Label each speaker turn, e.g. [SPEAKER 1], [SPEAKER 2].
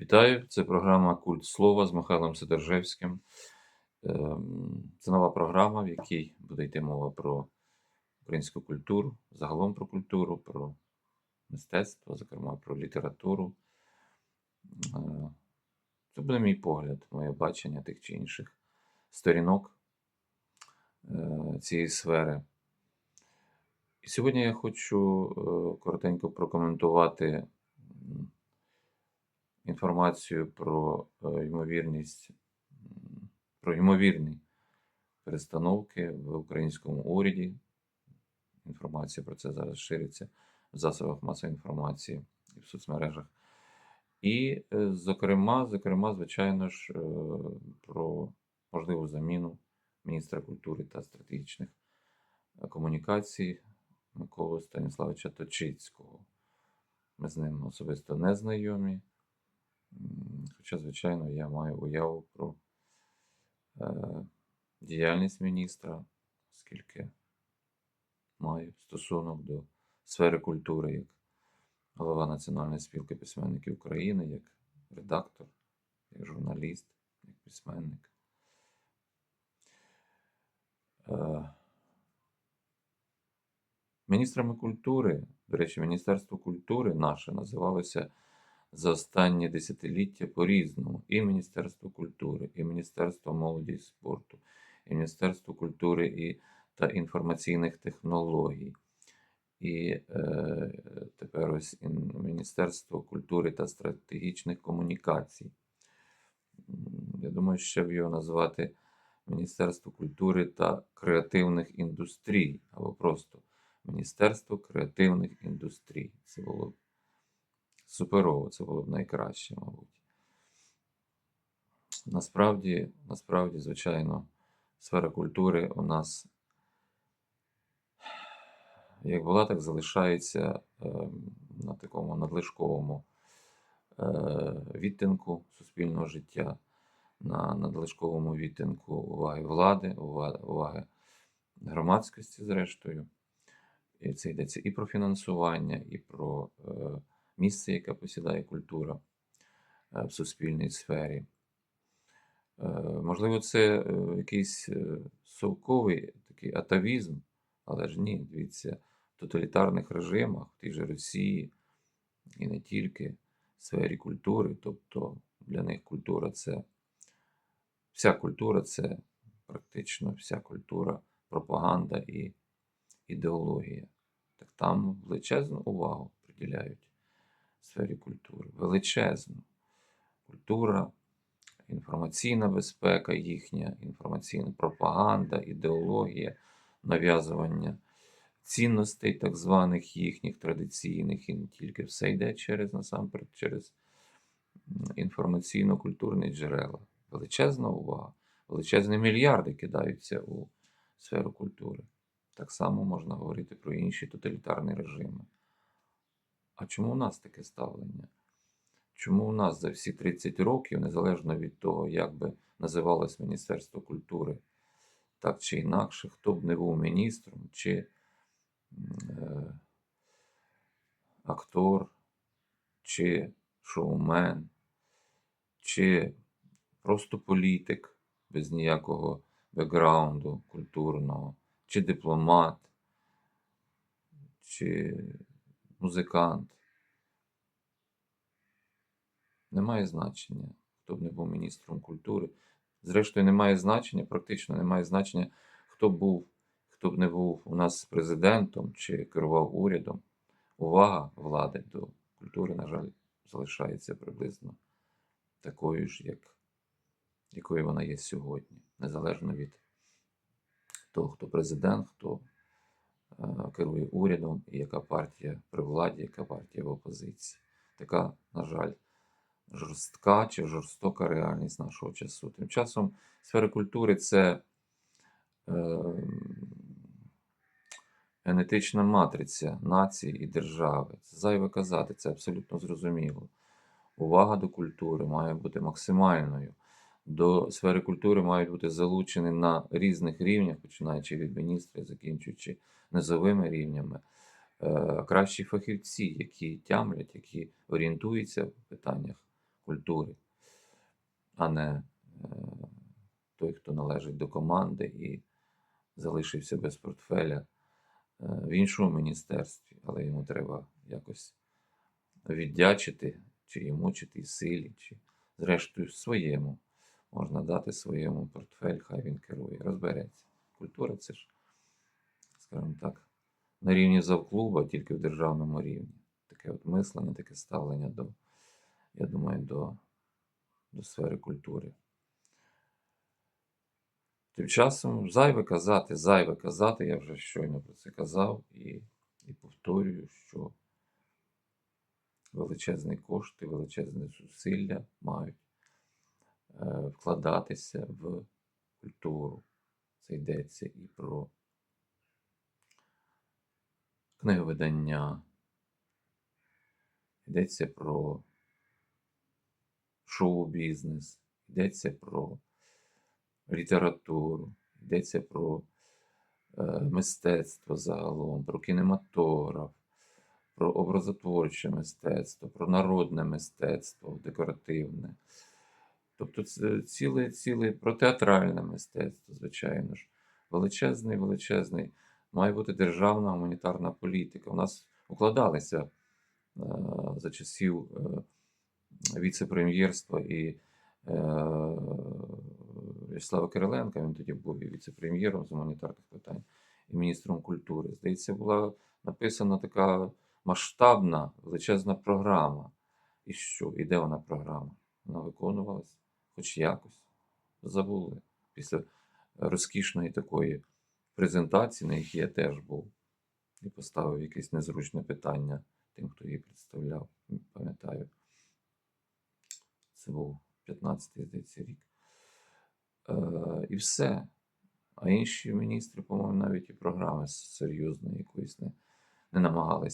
[SPEAKER 1] Вітаю! Це програма Культ Слова з Михайлом Сидоржевським. Ем, Це нова програма, в якій буде йти мова про українську культуру, загалом про культуру, про мистецтво, зокрема про літературу. Е, Це буде мій погляд, моє бачення тих чи інших сторінок е, цієї сфери. І сьогодні я хочу е, коротенько прокоментувати інформацію про е, ймовірність, про ймовірні перестановки в українському уряді. Інформація про це зараз шириться в засобах масової інформації і в соцмережах. І, е, зокрема, зокрема, звичайно ж, е, про можливу заміну міністра культури та стратегічних комунікацій Миколи Станіславовича Точицького. Ми з ним особисто не знайомі. Хоча, звичайно, я маю уяву про е, діяльність міністра, оскільки маю стосунок до сфери культури як голова Національної спілки письменників України, як редактор, як журналіст, як письменник. Е, Міністрами культури, до речі, Міністерство культури наше називалося за останні десятиліття по-різному. І Міністерство культури, і Міністерство молоді і спорту, і Міністерство культури і, та інформаційних технологій. І е, тепер ось ін- Міністерство культури та стратегічних комунікацій. Я думаю, ще б його назвати Міністерство культури та креативних індустрій, або просто Міністерство креативних індустрій. Це було суперово, це було б найкраще, мабуть. Насправді, насправді, звичайно, сфера культури у нас як була, так залишається ем, на такому надлишковому е, відтинку суспільного життя, на надлишковому відтинку уваги влади, ува- уваги громадськості, зрештою. І це йдеться і про фінансування, і про е, місце, яке посідає культура е, в суспільній сфері. Е, Можливо, це е, якийсь совковий такий атавізм, але ж ні, дивіться, в тоталітарних режимах, в тій же Росії, і не тільки в сфері культури, тобто для них культура це вся культура це практично вся культура, пропаганда і ідеологія. Так там величезну увагу приділяють сфері культури. Величезну. Культура, інформаційна безпека їхня, інформаційна пропаганда, ідеологія, нав'язування цінностей, так званих їхніх традиційних, і не тільки все йде через насамперед через інформаційно-культурні джерела. Величезна увага, величезні мільярди кидаються у сферу культури. Так само можна говорити про інші тоталітарні режими. А чому у нас таке ставлення? Чому у нас за всі 30 років, незалежно від того, як би називалось Міністерство культури, так чи інакше, хто б не був міністром, чи е, актор, чи шоумен, чи просто політик без ніякого бекграунду культурного, чи дипломат, чи музикант. Немає значення, хто б не був міністром культури. Зрештою, немає значення, практично немає значення, хто був, хто б не був у нас президентом чи керував урядом. Увага влади до культури, на жаль, залишається приблизно такою ж, як, якою вона є сьогодні, незалежно від того, хто президент, хто керує урядом і яка партія при владі, яка партія в опозиції. Така, на жаль, жорстка чи жорстока реальність нашого часу. Тим часом сфера культури це е, генетична матриця нації і держави. Це зайве казати, це абсолютно зрозуміло. Увага до культури має бути максимальною. До сфери культури мають бути залучені на різних рівнях, починаючи від міністра, закінчуючи низовими рівнями, е, кращі фахівці, які тямлять, які орієнтуються в питаннях культури, а не е, той, хто належить до команди і залишився без портфеля е, в іншому міністерстві, але йому треба якось віддячити, чи йому, чи тій силі, чи зрештою своєму. Можна дати своєму портфель, хай він керує, розбереться. Культура це ж, скажімо так, на рівні завклуба, тільки в державному рівні. Таке от мислення, таке ставлення до, я думаю, до, до сфери культури. Тим часом зайве казати, зайве казати, я вже щойно про це казав і, і повторюю, що величезні кошти, величезні зусилля мають вкладатися в культуру. Це йдеться і про книговидання, йдеться про шоу-бізнес, йдеться про літературу, йдеться про е, мистецтво загалом, про кінематограф, про образотворче мистецтво, про народне мистецтво, декоративне. Тобто це ціле, ціле про театральне мистецтво, звичайно ж. Величезний, величезний. Має бути державна гуманітарна політика. У нас укладалися е, за часів е, віце-прем'єрства і е, Кириленка, він тоді був і віце-прем'єром з гуманітарних питань, і міністром культури. Здається, була написана така масштабна, величезна програма. І що? І де вона програма? Вона виконувалась хоч якось. Забули. Після розкішної такої презентації, на якій я теж був, і поставив якесь незручне питання тим, хто її представляв. Пам'ятаю. Це був 15-й, здається, рік. Е, і все. А інші міністри, по-моєму, навіть і програми серйозної якоїсь не, не намагалися.